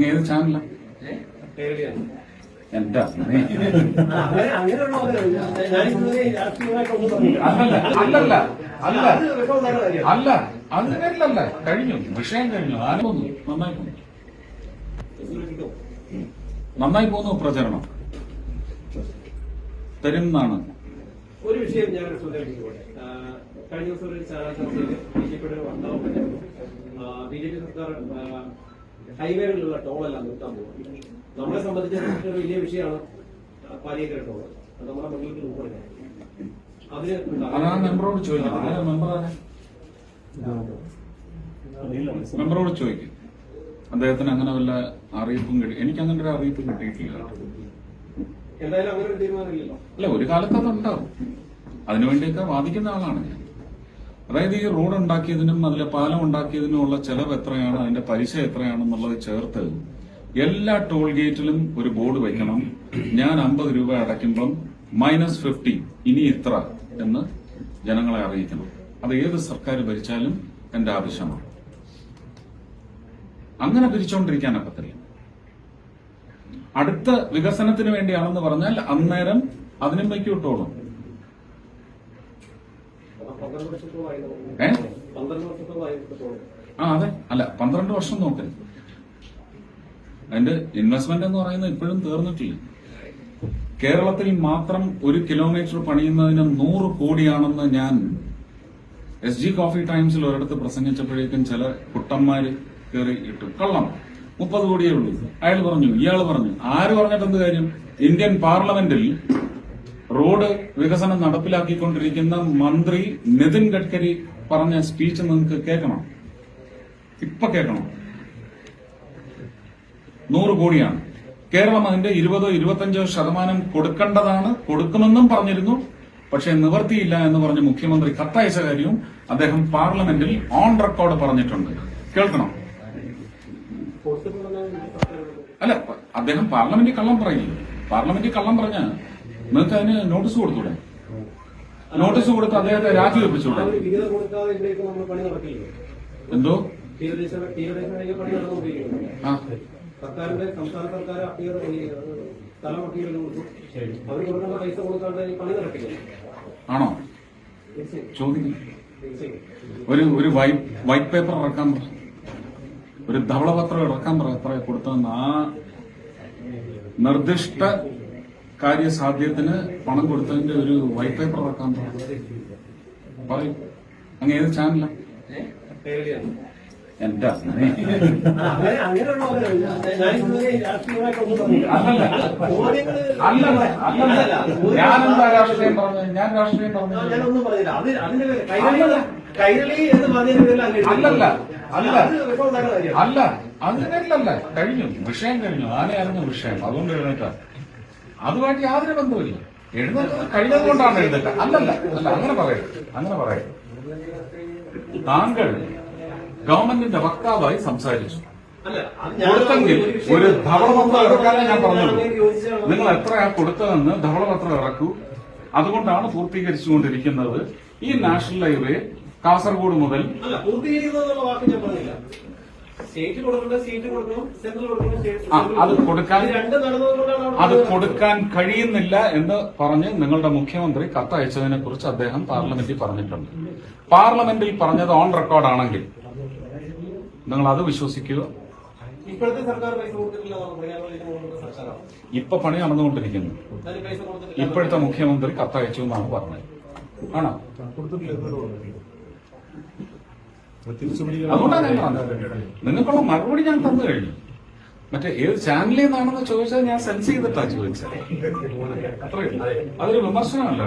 അങ്ങ് ഏത് ചാനലാ. എന്റെ. അല്ലല്ല അല്ലല്ല അല്ല. അല്ല അങ്ങനെയല്ലല്ല. കഴിഞ്ഞു വിഷയം കഴിഞ്ഞു. ആരും പോന്നു നന്നായി പോന്നു. നന്നായി പോന്നു പ്രചരണം. തരും എന്നാണ് ഒരു വിഷയം ഞാൻ കഴിഞ്ഞ ദിവസം ഒരു ചാനൽ ചർച്ചയിൽ ബി ജെ പിയുടെ ഒരു വക്താവ് പറഞ്ഞു ബി ജെ പി സർക്കാർ ഹൈവേകളിലുള്ള ടോളെല്ലാം നിർത്താൻ പോകും. നമ്മളെ സംബന്ധിച്ച് ഒരു വലിയ വിഷയമാണ്. പാലിയേക്കര ടോൾ അത് നമ്മുടെ മുന്നിലേക്ക് ഉൾപ്പെടുന്നത് അതിന് അതാ മെമ്പറോട് ചോദിക്കും? മെമ്പറോട് ചോദിക്കും. അദ്ദേഹത്തിന് അങ്ങനെ വല്ല അറിയിപ്പും കിട്ടി എനിക്ക് അങ്ങനെ ഒരു അറിയിപ്പ് കിട്ടിയിട്ടില്ല. എന്തായാലും അങ്ങനെ ഒരു തീരുമാനമില്ലല്ലോ. അല്ല ഒരു കാലത്ത് അതുണ്ടാവും അതിനുവേണ്ടിയൊക്കെ വാദിക്കുന്ന ആളാണ് ഞാൻ. അതായത് ഈ റോഡ് ഉണ്ടാക്കിയതിനും അതിലെ പാലം ഉണ്ടാക്കിയതിനും ഉള്ള ചെലവ് എത്രയാണ് അതിന്റെ പലിശ എത്രയാണെന്നുള്ളത് ചേർത്ത് എല്ലാ ടോൾ ഗേറ്റിലും ഒരു ബോർഡ് വെക്കണം. ഞാൻ അമ്പത് രൂപ അടയ്ക്കുമ്പം മൈനസ് ഫിഫ്റ്റി ഇനി ഇത്ര എന്ന് ജനങ്ങളെ അറിയിക്കണം. അത് ഏത് സർക്കാർ ഭരിച്ചാലും എന്റെ ആവശ്യമാണ്. അങ്ങനെ പിരിച്ചുകൊണ്ടിരിക്കാൻ ഒക്കത്തില്ല അടുത്ത വികസനത്തിന് വേണ്ടിയാണെന്ന് പറഞ്ഞാൽ അന്നേരം അതിനും വയ്ക്കൂട്ടോളും ഏ? ആ അതെ. അല്ല പന്ത്രണ്ട് വർഷം നോക്ക് അതിന്റെ ഇൻവെസ്റ്റ്മെന്റ് എന്ന് പറയുന്നത് ഇപ്പോഴും തീർന്നിട്ടില്ല. കേരളത്തിൽ മാത്രം ഒരു കിലോമീറ്റർ പണിയുന്നതിന് നൂറ് കോടിയാണെന്ന് ഞാൻ എസ് ജി കോഫി ടൈംസിൽ ഒരിടത്ത് പ്രസംഗിച്ചപ്പോഴേക്കും ചില കുട്ടന്മാര് കയറി ഇട്ടു. കള്ളം. മുപ്പത് കോടിയേ ഉള്ളൂ. അയാൾ പറഞ്ഞു ഇയാൾ പറഞ്ഞു ആര് പറഞ്ഞിട്ടെന്ത് കാര്യം? ഇന്ത്യൻ പാർലമെന്റിൽ റോഡ് വികസനം നടപ്പിലാക്കിക്കൊണ്ടിരിക്കുന്ന മന്ത്രി നിതിൻ ഗഡ്കരി പറഞ്ഞ സ്പീച്ച് നിങ്ങൾക്ക് കേൾക്കണം. ഇപ്പൊ കേൾക്കണം. നൂറ് കോടിയാണ്. കേരളം അതിന്റെ ഇരുപതോ ഇരുപത്തഞ്ചോ ശതമാനം കൊടുക്കേണ്ടതാണ് കൊടുക്കുമെന്നും പറഞ്ഞിരുന്നു. പക്ഷേ നിവർത്തിയില്ല എന്ന് പറഞ്ഞ് മുഖ്യമന്ത്രി കത്തയച്ച കാര്യവും അദ്ദേഹം പാർലമെന്റിൽ ഓൺ റെക്കോർഡ് പറഞ്ഞിട്ടുണ്ട്. കേൾക്കണം. അല്ല അദ്ദേഹം പാർലമെന്റിൽ കള്ളം പറയില്ല? പാർലമെന്റിൽ കള്ളം പറഞ്ഞ നിങ്ങൾക്ക് അതിന് നോട്ടീസ് കൊടുത്തൂടെ? നോട്ടീസ് കൊടുത്ത് അദ്ദേഹത്തെ രാജിവെപ്പിച്ചൂടെ എന്തോ? സർക്കാരിന്റെ സംസ്ഥാന സർക്കാർ അപ്പിയർ ഈ സ്ഥലം അപ്പിയർ കൊടുക്കും അവർ കൊടുക്കുന്ന പൈസ കൊടുക്കാണ്ട് പണി നടക്കില്ല ആണോ? ചോദിക്കും ഒരു ഒരു വൈറ്റ് പേപ്പർ ഇറക്കാൻ പറ. ഒരു ധവളപത്രം ഇറക്കാൻ പറ എത്ര കൊടുത്തെന്ന് ആ നിർദ്ദിഷ്ട കാര്യസാധ്യത്തിന് പണം കൊടുത്തതിന്റെ ഒരു വൈറ്റ് പേപ്പർ ഇറക്കാൻ പറ പറയും അങ്ങ് ഏത് ചാനല അല്ല ഞാനെന്താ രാഷ്ട്രീയം പറഞ്ഞത്? ഞാൻ രാഷ്ട്രീയം പറഞ്ഞു അല്ലല്ല. അല്ല. അല്ല. അങ്ങനെയല്ലല്ല കഴിഞ്ഞു. വിഷയം കഴിഞ്ഞു. ആനയായിരുന്നു വിഷയം. അതുകൊണ്ട് എഴുന്നേറ്റ. അതുമായിട്ട് യാതൊരു ബന്ധവുമില്ല. എഴുന്നേറ്റ് കഴിഞ്ഞത് കൊണ്ടാണ് എഴുന്നേറ്റ അല്ലല്ല അല്ല അങ്ങനെ പറയരുത്. അങ്ങനെ പറയരുത്. താങ്കൾ ഗവൺമെന്റിന്റെ വക്താവായി സംസാരിച്ചു. കൊടുത്തെങ്കിൽ ഒരു ധവളപത്രം ഇറക്കാനേ ഞാൻ പറഞ്ഞുള്ളൂ നിങ്ങൾ എത്രയാ കൊടുത്തതെന്ന് ധവളപത്രം ഇറക്കൂ. അതുകൊണ്ടാണ് പൂർത്തീകരിച്ചുകൊണ്ടിരിക്കുന്നത് ഈ നാഷണൽ ഹൈവേ കാസർഗോഡ് മുതൽ വാക്ക് ഞാൻ പറഞ്ഞില്ല. സ്റ്റേറ്റ് കൊടുക്കേണ്ട സ്റ്റേറ്റ് കൊടുക്കണം സെൻട്രൽ കൊടുക്കണം അത് കൊടുക്കാൻ- അത് കൊടുക്കാൻ കഴിയുന്നില്ല എന്ന് പറഞ്ഞ് നിങ്ങളുടെ മുഖ്യമന്ത്രി കത്തയച്ചതിനെ കുറിച്ച് അദ്ദേഹം പാർലമെന്റിൽ പറഞ്ഞിട്ടുണ്ട്. പാർലമെന്റിൽ പറഞ്ഞത് ഓൺ റെക്കോർഡാണെങ്കിൽ നിങ്ങൾ അത് വിശ്വസിക്കുക. ഇപ്പോഴത്തെ സർക്കാർ പൈസ കൊടുത്തിട്ടില്ല ഇപ്പൊ പണി നടന്നുകൊണ്ടിരിക്കുന്നു. ഇപ്പോഴത്തെ മുഖ്യമന്ത്രി കത്തയച്ചു എന്നാണ് പറഞ്ഞത്. ആണോ? അതുകൊണ്ടാണ് ഞാൻ നിങ്ങൾക്കുള്ള മറുപടി ഞാൻ തന്നു കഴിഞ്ഞു. മറ്റേ ഏത് ചാനലിൽ നിന്നാണെന്ന് ചോദിച്ചാൽ ഞാൻ സെൻസ് ചെയ്തിട്ടാ ചോദിച്ചത്. അത്രയും അതൊരു വിമർശനമല്ല.